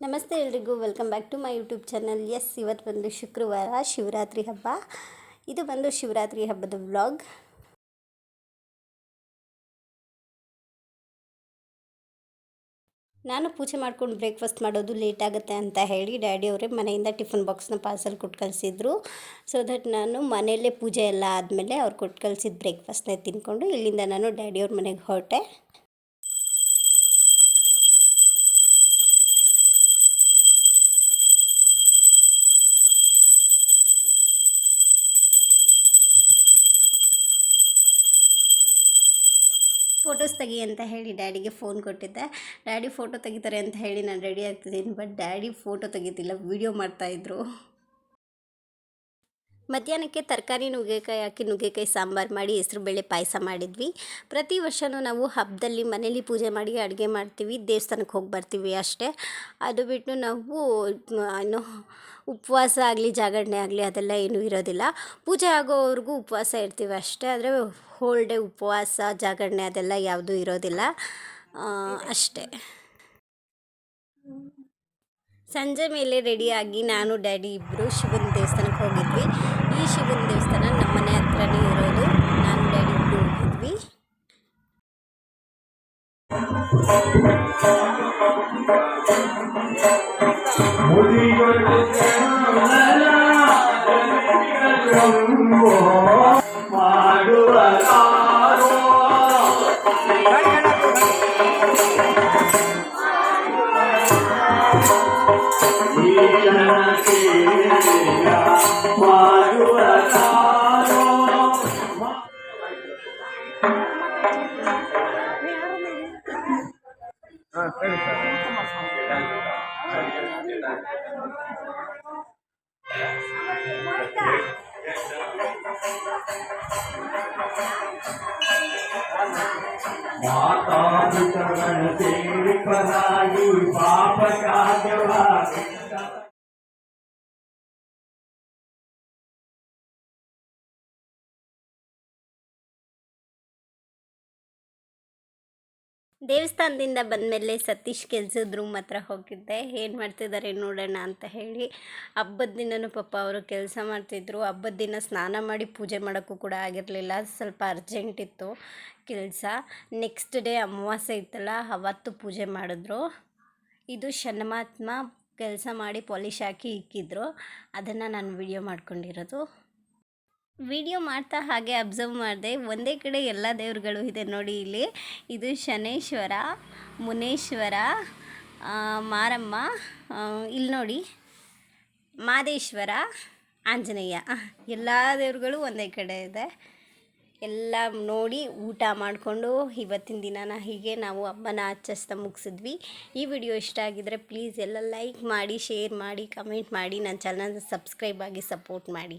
ನಮಸ್ತೆ ಎಲ್ರಿಗೂ, welcome back to my YouTube channel. Yes ಇವತ್ತು ಬಂದು ಶುಕ್ರವಾರ ಶಿವರಾತ್ರಿ ಹಬ್ಬ. ಇದು ಬಂದು ಶಿವರಾತ್ರಿ ಹಬ್ಬದ ವ್ಲಾಗ್. ನಾನು ಪೂಜೆ ಮಾಡ್ಕೊಂಡು ಬ್ರೇಕ್ಫಾಸ್ಟ್ ಮಾಡೋದು ಲೇಟ್ ಆಗುತ್ತೆ ಅಂತ ಹೇಳಿ ಡ್ಯಾಡಿ ಅವರೇ ಮನೆಯಿಂದ ಟಿಫನ್ ಬಾಕ್ಸ್ನ ಪಾರ್ಸಲ್ ಕೊಟ್ಟು ಕಳಿಸಿದ್ರು. ಸೊ ದಟ್ ನಾನು ಮನೆಯಲ್ಲೇ ಪೂಜೆ ಎಲ್ಲ ಆದಮೇಲೆ ಅವ್ರು ಕೊಟ್ಟು ಕಳಿಸಿದ ಬ್ರೇಕ್ಫಾಸ್ಟ್ನೇ ತಿನ್ಕೊಂಡು ಇಲ್ಲಿಂದ ನಾನು ಡ್ಯಾಡಿಯವ್ರ ಮನೆಗೆ ಹೊರಟೆ. ಫೋಟೋಸ್ ತೆಗಿ ಅಂತ ಹೇಳಿ ಡ್ಯಾಡಿಗೆ ಫೋನ್ ಕೊಟ್ಟಿದ್ದೆ. ಡ್ಯಾಡಿ ಫೋಟೋ ತೆಗಿತಾರೆ ಅಂತ ಹೇಳಿ ನಾನು ರೆಡಿ ಆಗ್ತಿದ್ದೀನಿ ಬಟ್ ಡ್ಯಾಡಿ ಫೋಟೋ ತೆಗಿತಿಲ್ಲ ವೀಡಿಯೋ ಮಾಡ್ತಾಯಿದ್ರು ಮಧ್ಯಾಹ್ನಕ್ಕೆ ತರಕಾರಿ ನುಗ್ಗೆಕಾಯಿ ಹಾಕಿ ನುಗ್ಗೆಕಾಯಿ ಸಾಂಬಾರು ಮಾಡಿ ಹೆಸ್ರುಬೇಳೆ ಪಾಯಸ ಮಾಡಿದ್ವಿ. ಪ್ರತಿ ವರ್ಷವೂ ನಾವು ಹಬ್ಬದಲ್ಲಿ ಮನೇಲಿ ಪೂಜೆ ಮಾಡಿ ಅಡುಗೆ ಮಾಡ್ತೀವಿ, ದೇವಸ್ಥಾನಕ್ಕೆ ಹೋಗಿ ಬರ್ತೀವಿ ಅಷ್ಟೇ. ಅದು ಬಿಟ್ಟು ನಾವು ಏನು ಉಪವಾಸ ಆಗಲಿ, ಜಾಗರಣೆ ಆಗಲಿ ಅದೆಲ್ಲ ಏನೂ ಇರೋದಿಲ್ಲ. ಪೂಜೆ ಆಗೋವರೆಗೂ ಉಪವಾಸ ಇರ್ತೀವಿ ಅಷ್ಟೇ, ಆದರೆ ಹೋಲ್ ಡೇ ಉಪವಾಸ, ಜಾಗರಣೆ ಅದೆಲ್ಲ ಯಾವುದೂ ಇರೋದಿಲ್ಲ. ಅಷ್ಟೇ. ಸಂಜೆ ಮೇಲೆ ರೆಡಿಯಾಗಿ ನಾನು, ಡ್ಯಾಡಿ ಇಬ್ಬರು ಶಿವನ ದೇವಸ್ಥಾನಕ್ಕೆ ಹೋಗಿದ್ವಿ. చాక్లెట్ ఈరోజు. నాన్ డాడీ బ్లూ ఇవి ముడి ನಾನು ಡ್ಯಾಡಿ ಇಬ್ಬರು ಹೋಗಿದ್ವಿ ಮಾತಾಪಿತರಣ ಸೇವಿಪರಾಗಿ ಪಾಪ ಕಾರ್ಯವಾಗಿ ದೇವಸ್ಥಾನದಿಂದ ಬಂದಮೇಲೆ ಸತೀಶ್ ಕೆಲ್ಸದ ರೂಮ್ ಹತ್ರ ಹೋಗಿದ್ದೆ. ಏನು ಮಾಡ್ತಿದ್ದಾರೆ ನೋಡೋಣ ಅಂತ ಹೇಳಿ ಹಬ್ಬದ ದಿನನೂ ಪಾಪ ಅವರು ಕೆಲಸ ಮಾಡ್ತಿದ್ರು. ಹಬ್ಬದ ದಿನ ಸ್ನಾನ ಮಾಡಿ ಪೂಜೆ ಮಾಡೋಕ್ಕೂ ಕೂಡ ಆಗಿರಲಿಲ್ಲ. ಸ್ವಲ್ಪ ಅರ್ಜೆಂಟ್ ಇತ್ತು ಕೆಲಸ. ನೆಕ್ಸ್ಟ್ ಡೇ ಅಮಾವಾಸ್ಯೆ ಇತ್ತಲ್ಲ, ಅವತ್ತು ಪೂಜೆ ಮಾಡಿದ್ರು. ಇದು ಶನಮಾತ್ಮ ಕೆಲಸ ಮಾಡಿ ಪಾಲಿಶ್ ಹಾಕಿ ಇಕ್ಕಿದ್ರು. ಅದನ್ನು ನಾನು ವಿಡಿಯೋ ಮಾಡ್ಕೊಂಡಿರೋದು. ವಿಡಿಯೋ ಮಾಡ್ತಾ ಹಾಗೆ ಅಬ್ಸರ್ವ್ ಮಾಡಿದೆ. ಒಂದೇ ಕಡೆ ಎಲ್ಲ ದೇವರುಗಳು ಇದೆ ನೋಡಿ ಇಲ್ಲಿ. ಇದು ಶನೇಶ್ವರ, ಮುನೇಶ್ವರ ಮಾರಮ್ಮ ಇಲ್ಲಿ ನೋಡಿ. ಮಾದೇಶ್ವರ, ಆಂಜನೇಯ. ಎಲ್ಲ ದೇವರುಗಳು ಒಂದೇ ಕಡೆ ಇದೆ. ಎಲ್ಲ ನೋಡಿ ಊಟ ಮಾಡಿಕೊಂಡು ಇವತ್ತಿನ ದಿನನ ಹೀಗೆ ನಾವು ಹಬ್ಬನ ಆಚರಿಸ್ತಾ ಮುಗಿಸಿದ್ವಿ. ಈ ವಿಡಿಯೋ ಇಷ್ಟ ಆಗಿದ್ರೆ ಪ್ಲೀಸ್ ಎಲ್ಲ ಲೈಕ್ ಮಾಡಿ ಶೇರ್ ಮಾಡಿ ಕಮೆಂಟ್ ಮಾಡಿ. ನನ್ನ ಚಾನಲ್ನ ಸಬ್ಸ್ಕ್ರೈಬ್ ಆಗಿ ಸಪೋರ್ಟ್ ಮಾಡಿ.